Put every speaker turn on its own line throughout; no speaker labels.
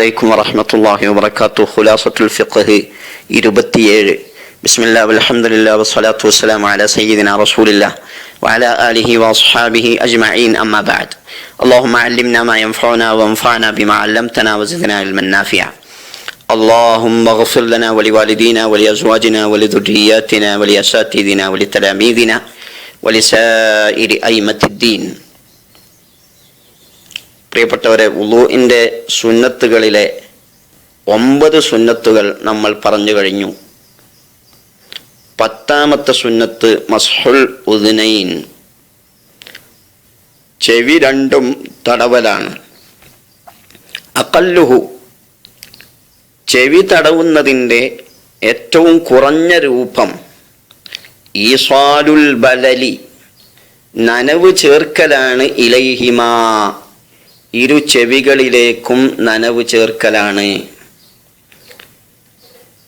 عليكم ورحمة الله وبركاته خلاصة الفقه ഇരുപത്തിയേഴ് بسم الله والحمد لله والصلاة والسلام على سيدنا رسول الله وعلى آله وأصحابه أجمعين أما بعد اللهم علمنا ما ينفعنا وانفعنا بما علمتنا وزدنا علما نافعا اللهم اغفر لنا ولوالدينا ولأزواجنا ولذرياتنا ولأساتذتنا ولتلاميذنا ولسائر أئمة الدين പ്രിയപ്പെട്ടവരെ ഉളുവിന്റെ സുന്നത്തുകളിലെ ഒമ്പത് സുന്നത്തുകൾ നമ്മൾ പറഞ്ഞു കഴിഞ്ഞു. പത്താമത്തെ സുന്നത്ത് മസ്ഹുൽ ഉദിനൈൻ. ചെവി രണ്ടും തടവലാണ്. അക്കല്ലുഹു ചെവി തടവുന്നതിന്റെ ഏറ്റവും കുറഞ്ഞ രൂപം ഈസ്വാലുൽ ബലലി. നനവ് ചേർക്കലാണ് ഇലൈഹിമാ. ഇരു ചെവികളിലേക്കും നനവ് ചേർക്കലാണ്.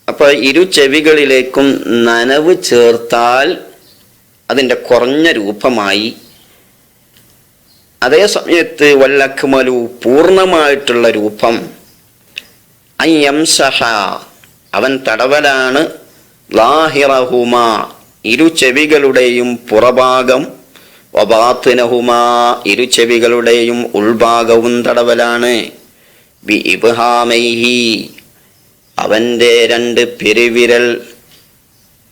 അപ്പോൾ ഇരു ചെവികളിലേക്കും നനവ് ചേർത്താൽ അതിന്റെ കുറഞ്ഞ രൂപമായി അതേ സമയത്ത് വല്ലക്കുമലു പൂർണമായിട്ടുള്ള രൂപം അയ്യംസഹ അവൻ തടവലാണ്. ലാഹിറഹുമാ ഇരു ചെവികളുടെയും പുറഭാഗം വബാത്തിനഹുമാ ഇരു ചെവികളുടെയും ഉൾഭാഗവും തടവലാണ്. ബി ഇബ്ഹാമൈഹി. അവന്റെ രണ്ട് പെരുവിരൽ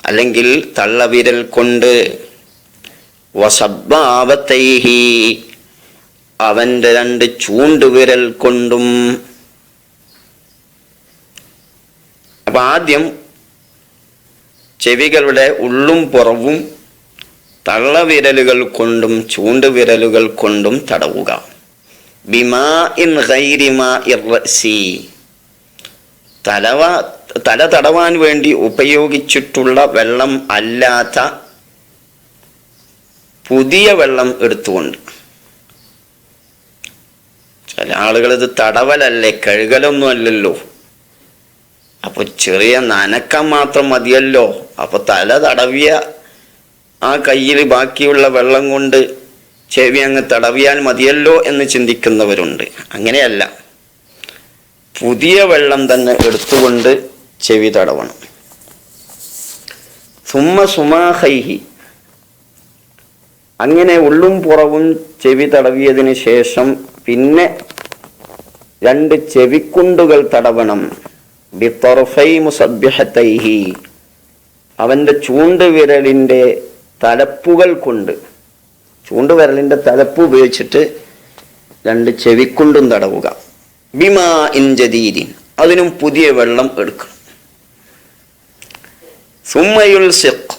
അല്ലെങ്കിൽ തള്ളവിരൽ കൊണ്ട്. വസബ്ബാവത്തൈഹി അവന്റെ രണ്ട് ചൂണ്ടുവിരൽ കൊണ്ടും. അപ്പം ആദ്യം ചെവികളുടെ ഉള്ളും പുറവും തള്ളവിരലുകൾ കൊണ്ടും ചൂണ്ടുവിരലുകൾ കൊണ്ടും തടവുക. ബിമാ ഇൻ ഇർസി തലവ തല തടവാൻ വേണ്ടി ഉപയോഗിച്ചിട്ടുള്ള വെള്ളം അല്ലാത്ത പുതിയ വെള്ളം എടുത്തുകൊണ്ട്. ചില ആളുകൾ ഇത് തടവലല്ലേ കഴുകലൊന്നും അല്ലല്ലോ. അപ്പൊ ചെറിയ നനക്കം മാത്രം മതിയല്ലോ. അപ്പൊ തല തടവിയ ആ കയ്യിൽ ബാക്കിയുള്ള വെള്ളം കൊണ്ട് ചെവി അങ്ങ് തടവിയാൽ മതിയല്ലോ എന്ന് ചിന്തിക്കുന്നവരുണ്ട്. അങ്ങനെയല്ല. പുതിയ വെള്ളം തന്നെ എടുത്തുകൊണ്ട് ചെവി തടവണം. സുമ സുമാഹൈഹി. അങ്ങനെ ഉള്ളും പുറവും ചെവി തടവിയതിന് ശേഷം പിന്നെ രണ്ട് ചെവിക്കുണ്ടുകൾ തടവണം. ബിത്തൊറഫൈ മുസബ്യഹത്തൈഹി അവന്റെ ചൂണ്ടുവിരലിന്റെ തലപ്പുകൾ കൊണ്ട് ചൂണ്ടുവിരലിന്റെ തലപ്പ് ഉപയോഗിച്ചിട്ട് രണ്ട് ചെവിക്കുണ്ടും തടവുക. ബിമാ ഇൻജദീദിൻ അതിനും പുതിയ വെള്ളം എടുക്കണം. സുമ്മയുൽ സിഖ്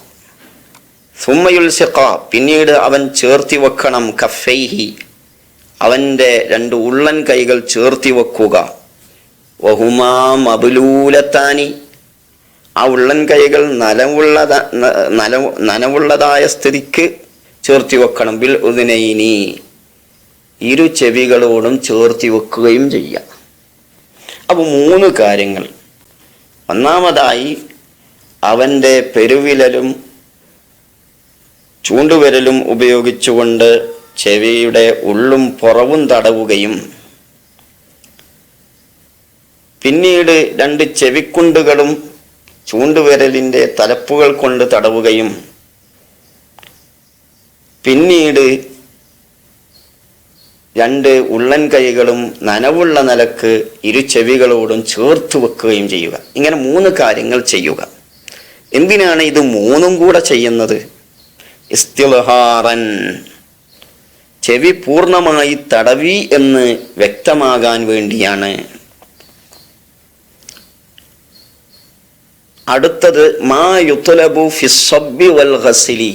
സുമ്മയുൽ സിഖ പിന്നീട് അവൻ ചേർത്തി വെക്കണം കഫൈഹി. അവന്റെ രണ്ട് ഉള്ളൻ കൈകൾ ചേർത്തി വെക്കുക. വഹുമാ മബുലൂലത്താനി ആ ഉള്ളൻ കൈകൾ നനവുള്ളത നനവ് നനവുള്ളതായ സ്ഥിതിക്ക് ചേർത്തി വെക്കണം. ബിൽ ഉദിനൈനി. ഇരു ചെവികളോടും ചേർത്തി വെക്കുകയും ചെയ്യാം അപ്പോൾ മൂന്ന് കാര്യങ്ങൾ. ഒന്നാമതായി അവന്റെ പെരുവിരലും ചൂണ്ടുവിരലും ഉപയോഗിച്ചുകൊണ്ട് ചെവിയുടെ ഉള്ളും പുറവും തടവുകയും പിന്നീട് രണ്ട് ചെവിക്കുണ്ടുകളും ചൂണ്ടുവിരലിന്റെ തലപ്പുകൾ കൊണ്ട് തടവുകയും പിന്നീട് രണ്ട് ഉള്ളൻ കൈകളും നനവുള്ള നിലയ്ക്ക് ഇരു ചെവികളോടും ചേർത്ത് വെക്കുകയും ചെയ്യുക. ഇങ്ങനെ മൂന്ന് കാര്യങ്ങൾ ചെയ്യുക. എന്തിനാണ് ഇത് മൂന്നും കൂടെ ചെയ്യുന്നത്? ഇസ്തിൽഹാറൻ. ചെവി പൂർണമായി തടവി എന്ന് വ്യക്തമാകാൻ വേണ്ടിയാണ്. അടുത്തത് മാ യുത്തലബു ഫിസ്സബി വൽ ഹസിലി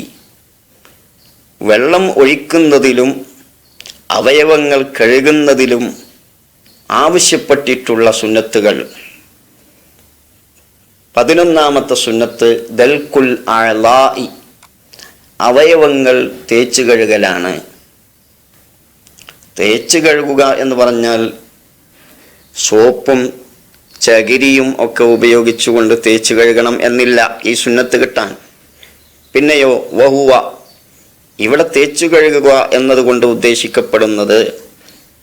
വെള്ളം ഒഴിക്കുന്നതിലും അവയവങ്ങൾ കഴുകുന്നതിലും ആവശ്യപ്പെട്ടിട്ടുള്ള സുന്നത്തുകൾ. പതിനൊന്നാമത്തെ സുന്നത്ത് ദൽകുൽ അളായി അവയവങ്ങൾ തേച്ചു കഴുകലാണ്. തേച്ചു കഴുകുക എന്ന് പറഞ്ഞാൽ സോപ്പും ചകിരിയും ഒക്കെ ഉപയോഗിച്ചുകൊണ്ട് തേച്ച് കഴുകണം എന്നില്ല. ഈ സുന്നത്ത് കിട്ടാൻ. പിന്നെയോ വഹുവ. ഇവിടെ തേച്ചു കഴുകുക എന്നതുകൊണ്ട് ഉദ്ദേശിക്കപ്പെടുന്നത്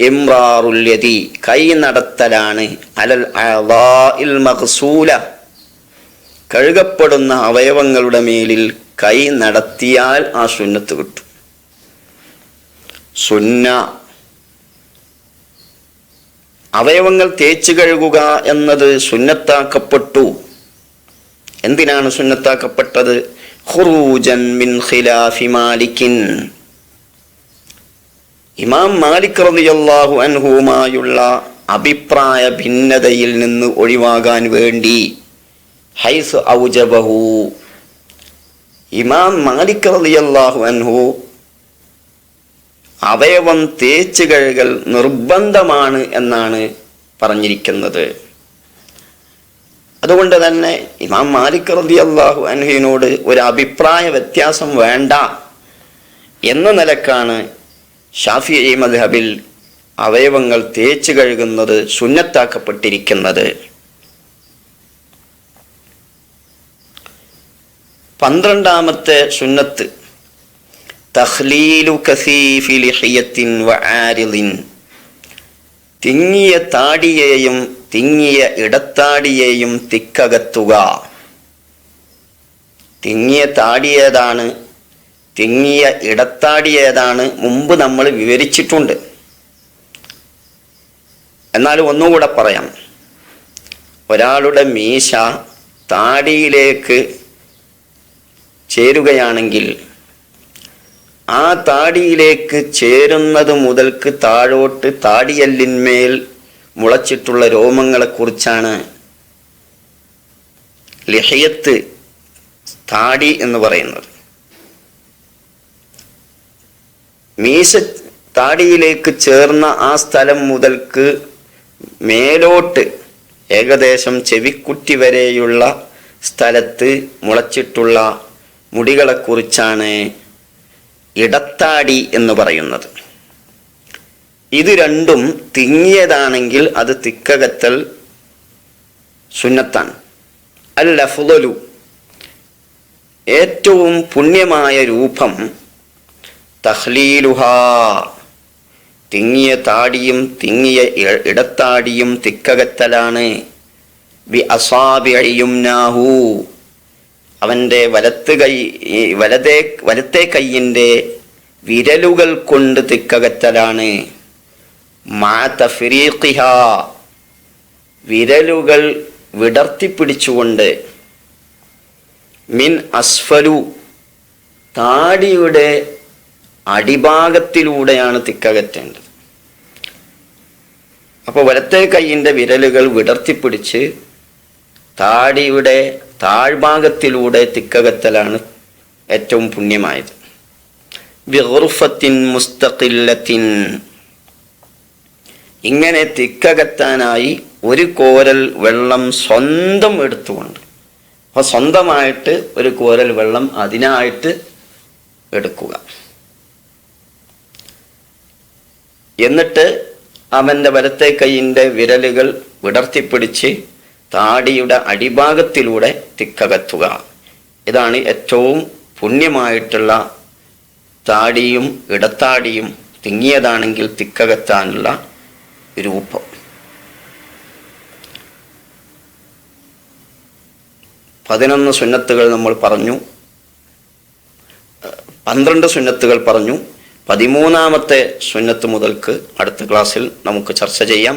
ഇമ്രാറുല്യതി കൈ നടത്തലാണ്. അലൽ മഖ്സൂല. കഴുകപ്പെടുന്ന അവയവങ്ങളുടെ മേലിൽ കൈ നടത്തിയാൽ ആ സുന്നത്ത് കിട്ടും. സുന്ന അവയവങ്ങൾ തേച്ചു കഴുകുക എന്നത് സുന്നത്താക്കപ്പെട്ടു. എന്തിനാണ് സുന്നത്താക്കപ്പെട്ടത്? ഖുറൂജൻ മിൻ ഖിലാഫി മാലിക്കിൻ. ഇമാം മാലിക് റളിയല്ലാഹു അൻഹുമായുള്ള അഭിപ്രായ ഭിന്നതയിൽ നിന്ന് ഒഴിവാകാൻ വേണ്ടി ഹൈസ് ഔജബഹു. ഇമാം മാലിക് റളിയല്ലാഹു അൻഹു അവയവം തേച്ചു കഴുകൽ നിർബന്ധമാണ് എന്നാണ് പറഞ്ഞിരിക്കുന്നത്. അതുകൊണ്ട് തന്നെ ഇമാം മാലിക് റതി അള്ളാഹു അൻഹുവിനോട് ഒരു അഭിപ്രായ വ്യത്യാസം വേണ്ട എന്ന നിലക്കാണ് ഷാഫി മദ്ഹബിൽ അവയവങ്ങൾ തേച്ച് കഴുകുന്നത് സുന്നത്താക്കപ്പെട്ടിരിക്കുന്നത്. പന്ത്രണ്ടാമത്തെ സുന്നത്ത് തിങ്ങിയ താടിയെയും തിങ്ങിയ ഇടത്താടിയെയും തിക്കകത്തുക. തിങ്ങിയ താടിയേതാണ് തിങ്ങിയ ഇടത്താടിയേതാണ് മുമ്പ് നമ്മൾ വിവരിച്ചിട്ടുണ്ട്. എന്നാൽ ഒന്നുകൂടെ പറയാം. ഒരാളുടെ മീശ താടിയിലേക്ക് ചേരുകയാണെങ്കിൽ ആ താടിയിലേക്ക് ചേരുന്നത് മുതൽക്ക് താഴോട്ട് താടിയല്ലിന്മേൽ മുളച്ചിട്ടുള്ള രോമങ്ങളെക്കുറിച്ചാണ് ലഹയത്ത് താടി എന്ന് പറയുന്നത്. മീശ താടിയിലേക്ക് ചേർന്ന ആ സ്ഥലം മുതൽക്ക് മേലോട്ട് ഏകദേശം ചെവിക്കുറ്റി വരെയുള്ള സ്ഥലത്ത് മുളച്ചിട്ടുള്ള മുടികളെക്കുറിച്ചാണ് ഇടത്താടി എന്ന് പറയുന്നത്. ഇത് രണ്ടും തിങ്ങിയതാണെങ്കിൽ അത് തിക്കകത്തൽ സുന്നത്താണ്. അൽ ലഫ്ലു ഏറ്റവും പുണ്യമായ രൂപം തഹ്ലീലുഹ. തിങ്ങിയ താടിയും തിങ്ങിയ ഇടത്താടിയും തിക്കകത്തലാണ്. ബി അസാബിയും നാഹു അവന്റെ വലത്ത് കൈ വലതേ വലത്തെ കൈയിന്റെ വിരലുകൾ കൊണ്ട് തിക്കകറ്റലാണ്. മാ വിരലുകൾ വിടർത്തിപ്പിടിച്ചുകൊണ്ട് മിൻ അസ്ഫലു താടിയുടെ അടിഭാഗത്തിലൂടെയാണ് തിക്കകറ്റേണ്ടത്. അപ്പോൾ വലത്തെ കൈയിന്റെ വിരലുകൾ വിടർത്തിപ്പിടിച്ച് താടിയുടെ താഴ്ഭാഗത്തിലൂടെ തിക്കകത്തലാണ് ഏറ്റവും പുണ്യമായത്. ബിഗുർഫത്തിൻ മുസ്തഖില്ലത്തിൻ. ഇങ്ങനെ തിക്കകത്താനായി ഒരു കോരൽ വെള്ളം സ്വന്തം എടുത്തുകൊണ്ട്. അപ്പോൾ സ്വന്തമായിട്ട് ഒരു കോരൽ വെള്ളം അതിനായിട്ട് എടുക്കുക. എന്നിട്ട് അവന്റെ വലത്തെ കൈയിന്റെ വിരലുകൾ വിടർത്തിപ്പിടിച്ച് താടിയുടെ അടിഭാഗത്തിലൂടെ തിക്കകത്തുക. ഇതാണ് ഏറ്റവും പുണ്യമായിട്ടുള്ള താടിയും ഇടത്താടിയും തിങ്ങിയതാണെങ്കിൽ തിക്കകത്താനുള്ള രൂപം. പതിനൊന്ന് സുന്നത്തുകൾ നമ്മൾ പറഞ്ഞു. പന്ത്രണ്ട് സുന്നത്തുകൾ പറഞ്ഞു. പതിമൂന്നാമത്തെ സുന്നത്ത് മുതൽക്ക് അടുത്ത ക്ലാസ്സിൽ നമുക്ക് ചർച്ച ചെയ്യാം.